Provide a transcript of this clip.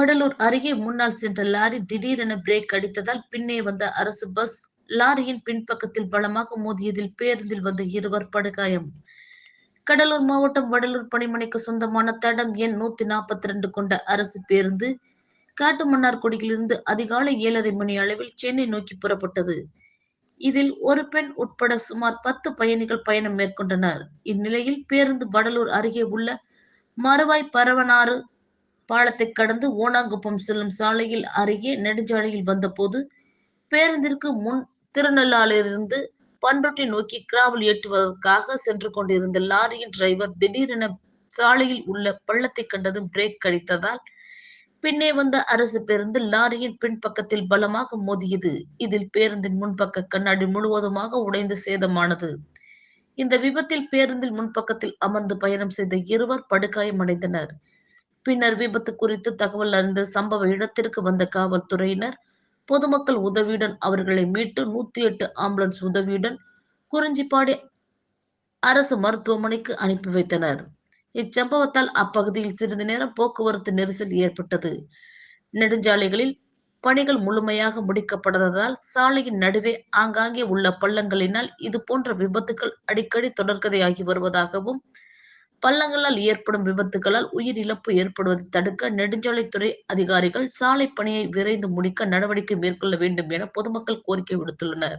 வடலூர் அருகே முன்னால் சென்ற லாரி திடீரென பிரேக் அடித்ததால் பின்னே வந்த அரசு பஸ் லாரியின் பின்பக்கத்தில் பலமாக மோதியதில் பேருந்தில் வந்த இருவர் படுகாயம். கடலூர் மாவட்டம் வடலூர் பணிமனைக்கு சொந்தமான தடம் எண் நூத்தி நாற்பத்தி ரெண்டு கொண்ட அரசு பேருந்து காட்டுமன்னார்குடியிலிருந்து அதிகாலை ஏழரை மணி அளவில் சென்னை நோக்கி புறப்பட்டது. இதில் ஒரு பெண் உட்பட சுமார் பத்து பயணிகள் பயணம் மேற்கொண்டனர். இந்நிலையில் பேருந்து வடலூர் அருகே உள்ள மறுவாய் பரவனாறு பாலத்தை கடந்து ஓனாங்குப்பம் செல்லும் சாலையில் அருகே நெடுஞ்சாலையில் வந்தபோது பேருந்திற்கு முன் திருநள்ளாறிலிருந்து பண்ருட்டி நோக்கி கிராவல் ஏற்றுவதற்காக சென்று கொண்டிருந்த லாரியின் டிரைவர் திடீரென சாலையில் உள்ள பள்ளத்தை கண்டதும் பிரேக் கழித்ததால் பின்னே வந்த அரசு பேருந்து லாரியின் பின்பக்கத்தில் பலமாக மோதியது. இதில் பேருந்தின் முன்பக்க கண்ணாடி முழுவதுமாக உடைந்து சேதமானது. இந்த விபத்தில் பேருந்தில் முன்பக்கத்தில் அமர்ந்து பயணம் செய்த இருவர் படுகாயமடைந்தனர். பின்னர் விபத்து குறித்து தகவல் அறிந்த சம்பவ இடத்திற்கு வந்த காவல்துறையினர் பொதுமக்கள் உதவியுடன் அவர்களை மீட்டு நூத்தி எட்டு ஆம்புலன்ஸ் உதவியுடன் குறிஞ்சிப்பாடி அரசு மருத்துவமனைக்கு அனுப்பி வைத்தனர். இச்சம்பவத்தால் அப்பகுதியில் சிறிது நேரம் போக்குவரத்து நெரிசல் ஏற்பட்டது. நெடுஞ்சாலைகளில் பணிகள் முழுமையாக முடிக்கப்படாததால் சாலையின் நடுவே ஆங்காங்கே உள்ள பள்ளங்களினால் இது போன்ற விபத்துகள் அடிக்கடி தொடர்கதையாகி வருவதாகவும் பள்ளங்களால் ஏற்படும் விபத்துகளால் உயிர் இழப்பு ஏற்படுவதை தடுக்க நெடுஞ்சாலைத்துறை அதிகாரிகள் சாலை பணியை விரைந்து முடிக்க நடவடிக்கை மேற்கொள்ள வேண்டும் என பொதுமக்கள் கோரிக்கை விடுத்துள்ளனர்.